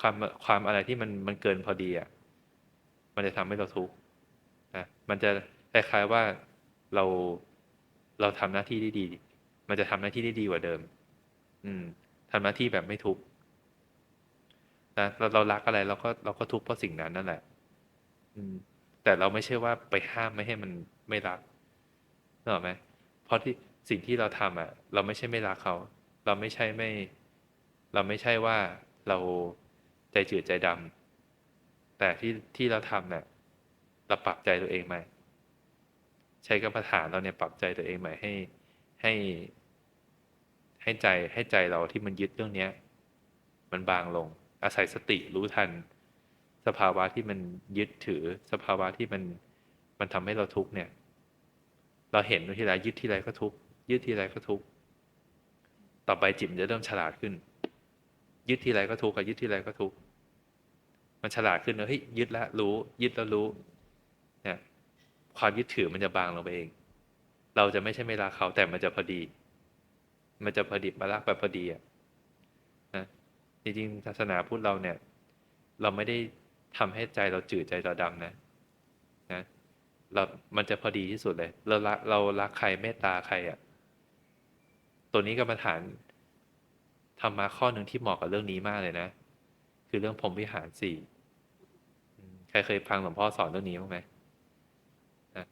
ความความอะไรที่มันมันเกินพอดีอะมันจะทำให้เราทุกข์นะมันจะคล้ายๆว่าเราเราทำหน้าที่ได้ดี มันจะทำหน้าที่ได้ดีกว่าเดิม อืมทำหน้าที่แบบไม่ทุกข์นะเราเรารักอะไรเราก็เราก็ทุกข์เพราะสิ่งนั้นนั่นแหละ อืม แต่เราไม่ใช่ว่าไปห้ามไม่ให้มันไม่รักนึกออกไหมเพราะที่สิ่งที่เราทำอะ เราไม่ใช่ไม่รักเขา เราไม่ใช่ไม่ เราไม่ใช่ว่าเรา ใจจืดใจดำแต่ที่ที่เราทำเนี่ยเราปรับใจตัวเองใหม่ใช้กรรมฐานเราเนี่ยปรับใจตัวเองใหม่ให้ให้ ให้ใจให้ใจเราที่มันยึดเรื่องเนี้ย มันบางลง อาศัยสติรู้ทัน สภาวะที่มันยึดถือ สภาวะที่มันมันทำให้เราทุกข์เนี่ย เราเห็นทีไรยึดทีไรก็ทุกข์ยึดทีไรก็ทุกข์ต่อไปจิตมันจะเริ่มฉลาดขึ้น ยึดทีไรก็ทุกข์กับยึดทีไรก็ทุกข์มันฉลาดขึ้นเฮ้ยยึดแล้วรู้ ยึดแล้วรู้เนี่ยความยึดถือมันจะบางลงไปเอง เราจะไม่ใช่ไม่รักเขาแต่มันจะพอดี มันจะพอดีมารักแบบพอดีอะนะจริงๆศาสนาพุทธเราเนี่ย เราไม่ได้ทำให้ใจเราจืดใจเราดำนะนะเรา มันจะพอดีที่สุดเลย เรารักเรารักใครเมตตาใครอะ ตัวนี้กรรมฐาน ทำมาข้อหนึ่งที่เหมาะกับเรื่องนี้มากเลยนะ คือเรื่องพรมวิหารสี่ใครเคยฟังหลวงพ่อสอนเรื่องนี้บ้างไหมนะ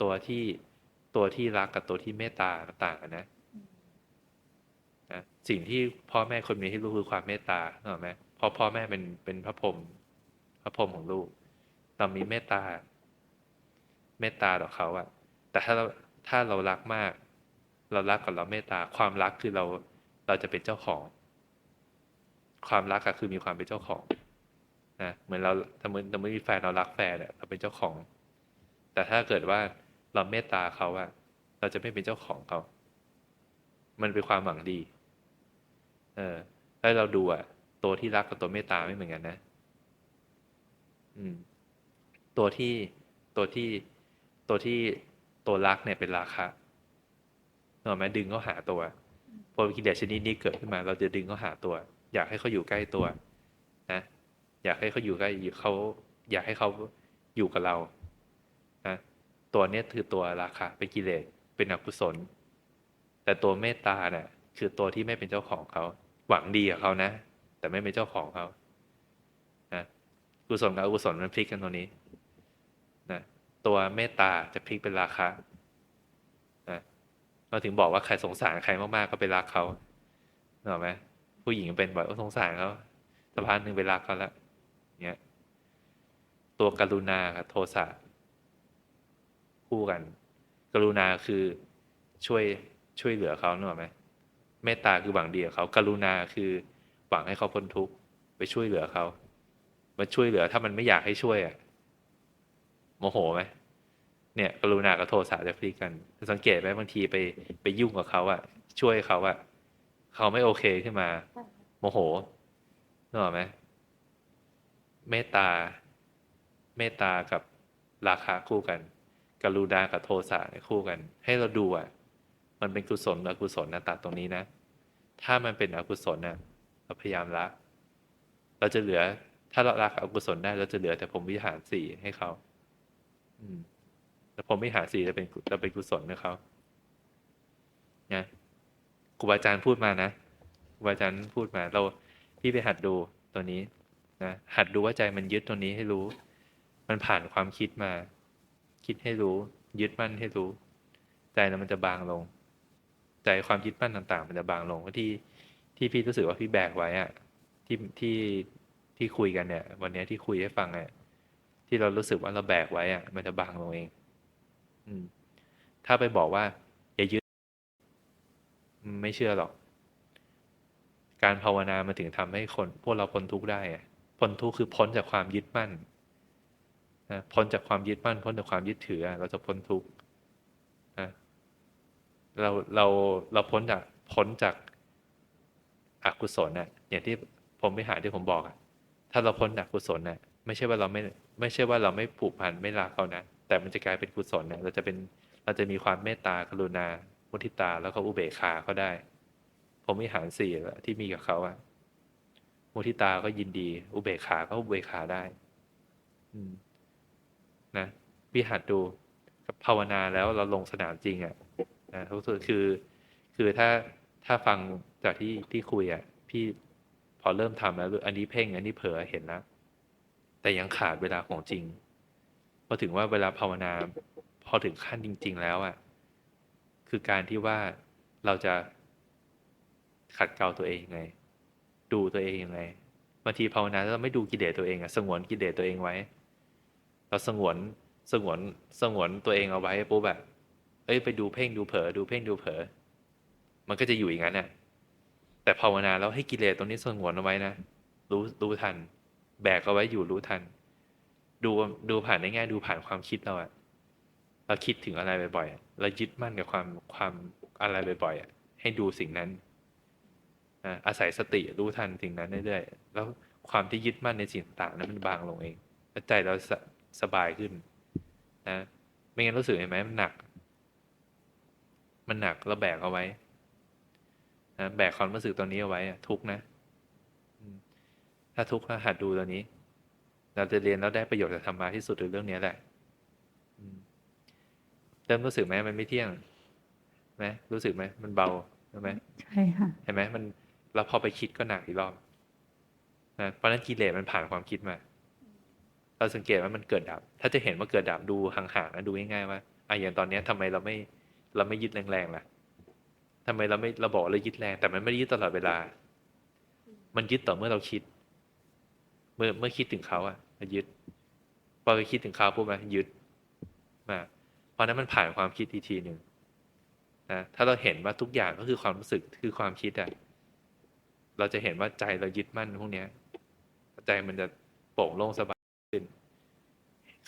ตัวที่ตัวที่รักกับตัวที่เมตตาต่างกันนะนะสิ่งที่พ่อแม่คนมีให้ลูกคือความเมตตาเข้าไหมเพราะพ่อแม่เป็นเป็นพระพรหมพระพรหมของลูกเรามีเมตตา เมตตาต่อเขาอะแต่ถ้าเราถ้าเรารักมาก เรารักกับเราเมตตาความรักคือเรา เราจะเป็นเจ้าของ ความรักอะคือมีความเป็นเจ้าของนะเหมือนเราถ้ามือถ้ามือมีแฟนเรารักแฟนเนี่ยเราเป็นเจ้าของ แต่ถ้าเกิดว่าเราเมตตาเขาอะเราจะไม่เป็นเจ้าของเขา มันเป็นความหวังดี เออแล้วเราดูอะตัวที่รักกับตัวเมตตาไม่เหมือนกันนะ อืม ตัวที่ตัวที่ตัวที่ตัวรักเนี่ยเป็นราคะเนกอะไหมดึงเขาหาตัว พอกิเลสชนิดนี้เกิดขึ้นมา เราจะดึงเขาหาตัว อยากให้เขาอยู่ใกล้ตัวนะอยากให้เขาอยู่ใกล้เขาอยากให้เขาอยู่กับเรานะตัวนี้คือตัวราคะเป็นกิเลสเป็นอกุศล แต่ตัวเมตตาเนี่ยคือตัวที่ไม่เป็นเจ้าของเขาหวังดีกับเขานะ แต่ไม่เป็นเจ้าของเขานะกุศลกับอกุศลมันพลิกกันตรงนี้นะตัวเมตตาจะพลิกเป็นราคะ เราถึงบอกว่าใครสงสารใครมากๆก็ไปรักเขาเห็นไหมผู้หญิงเป็นแบบสงสารเขาสักพักหนึ่งไปรักเขาแล้วเนี่ยตัวกรุณากับโทสะคู่กัน กรุณาคือช่วยช่วยเหลือเขาเนอะไหมเมตตาคือหวังดีกับเขากรุณาคือหวังให้เขาพ้นทุกข์ไปช่วยเหลือเขามาช่วยเหลือถ้ามันไม่อยากให้ช่วยอะโมโหไหม เนี่ยกรุณากับโทสะจะพลิกกัน สังเกตไหมบางทีไปไปยุ่งกับเขาอะช่วยเขาอะเขาไม่โอเคขึ้นมา โมโหนึกออกไหมเมตตา เมตตากับราคาคู่กัน กรุณากับโทสะคู่กัน ให้เราดูอะมันเป็นกุศลอกุศลนะตัดตรงนี้นะ ถ้ามันเป็นอกุศลนะเราพยายามละเราจะเหลือ ถ้าเราละอกุศลได้เราจะเหลือแต่ผมวิหารสี่ให้เขา อืม แต่ผมไม่หาสีจะเป็นจะเป็นกุศลนะครับนะครูบาอาจารย์พูดมานะครูบาอาจารย์พูดมา เราพี่ไปหัดดูตัวนี้นะหัดดูว่าใจมันยึดตัวนี้ให้รู้ มันผ่านความคิดมา คิดให้รู้ ยึดมั่นให้รู้ ใจเรามันจะบางลง ใจความยึดมั่นต่าง ๆ มันจะบางลงที่ที่พี่รู้สึกว่าพี่แบกไว้อะที่ที่ที่คุยกันเนี่ย วันนี้ที่คุยให้ฟังเนี่ยที่เรารู้สึกว่าเราแบกไว้อะมันจะบางลงเอง ถ้าไปบอกว่าอย่ายึด ไม่เชื่อหรอก การภาวนามาถึงทำให้คนพวกเราพ้นทุกข์ได้พ้นทุกข์คือพ้นจากความยึดมั่นนะพ้นจากความยึดมั่น พ้นจากความยึดถือ เราจะพ้นทุกข์นะเราเราเราพ้นจากพ้นจากอกุศลเนะ่ยอย่างที่ผมไปหาที่ผมบอกอะถ้าเราพ้นจากกุศลเนะ่ยไม่ใช่ว่าเราไม่ไม่ใช่ว่าเราไม่ผูกพันไม่รักเขานะ แต่มันจะกลายเป็นกุศลเนี่ยเราจะเป็นเราจะมีความเมตตากรุณามุทิตาแล้วก็อุเบกขาเขาได้ ผมวิหารสี่ที่มีกับเขาอะมุทิตาก็ยินดี อุเบกขาก็อุเบกขาได้ อืม นะพี่หัดดูภาวนาแล้วเราลงสนามจริงอะ่ะนะรู้สึกคือ คือถ้าถ้าฟังจากที่ที่คุยอะ่ะ พี่พอเริ่มทำแล้วอันนี้เพ่ง อันนี้เผลอเห็นแล้วแต่ยังขาดเวลาของจริง พอถึงว่าเวลาภาวนา พอถึงขั้นจริง ๆ แล้วอะ่ะ คือการที่ว่าเราจะขัดเกลาตัวเองยังไง ดูตัวเองยังไงบางทีภาวนาเราไม่ดูกิเลสตัวเองอะสงวนกิเลสตัวเองไว้ เราสงวนสงวนสงวนตัวเองเอาไว้ปุ๊บแบบเอ้ยไปดูเพ่งดูเผลอดูเพ่งดูเผลอมันก็จะอยู่อย่างนั้นน่ะ แต่ภาวนาแล้วให้กิเลสตรงนี้สงวนเอาไว้นะรู้รู้ทัน แบกเอาไว้อยู่รู้ทัน ดูดูผ่านในแง่ดูผ่านความคิดเราอะเราคิดถึงอะไรบ่อยๆอะเรายึดมั่นกับความความอะไรบ่อยๆอะให้ดูสิ่งนั้นนะอาศัยสติรู้ทันสิ่งนั้นเรื่อยๆแล้วความที่ยึดมั่นในสิ่งต่างนั้นมันบางลงเองใจเราสสบายขึ้นนะไม่งั้นรู้สึกเห็นไหมมันหนัก มันหนักเราแบกเอาไว้นะแบกความรู้สึกตรงนี้เอาไว้อะทุกนะถ้าทุกข์หัดดูตัวนี้ เราจะเรียนแล้วได้ประโยชน์จากธรรมะที่สุดคือเรื่องนี้แหละอืมเริ่มรู้สึกไหมมันไม่เที่ยงไหมรู้สึกไหมมันเบาใช่ไหมใช่ค่ะเห็นไหมมันเราพอไปคิดก็หนักอีกรอบนะเพราะฉะนั้นกิเลสมันผ่านความคิดมา เราสังเกตว่ามันเกิดดับ ถ้าจะเห็นว่าเกิดดับดูห่างๆนะดูง่ายๆว่าอะอย่างตอนเนี้ยทำไมเราไม่เราไม่ยึดแรงๆล่ะทำไมเราไม่เราบอกเรายึดแรง แต่มันไม่ได้ยึดตลอดเวลา มันยึดต่อเมื่อเราคิด เมื่อเมื่อคิดถึงเขาอะยึดพอไปคิดถึงเขาปุ๊บมันยึดมาเพราะนั้นมันผ่านความคิดอีกทีหนึ่งนะถ้าเราเห็นว่าทุกอย่างก็คือความรู้สึกคือความคิดอะเราจะเห็นว่าใจเรายึดมั่นพวกเนี้ย ใจมันจะโปร่งโล่งสบายขึ้น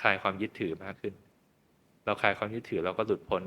คลายความยึดถือมากขึ้น เราคลายความยึดถือเราก็หลุดพ้น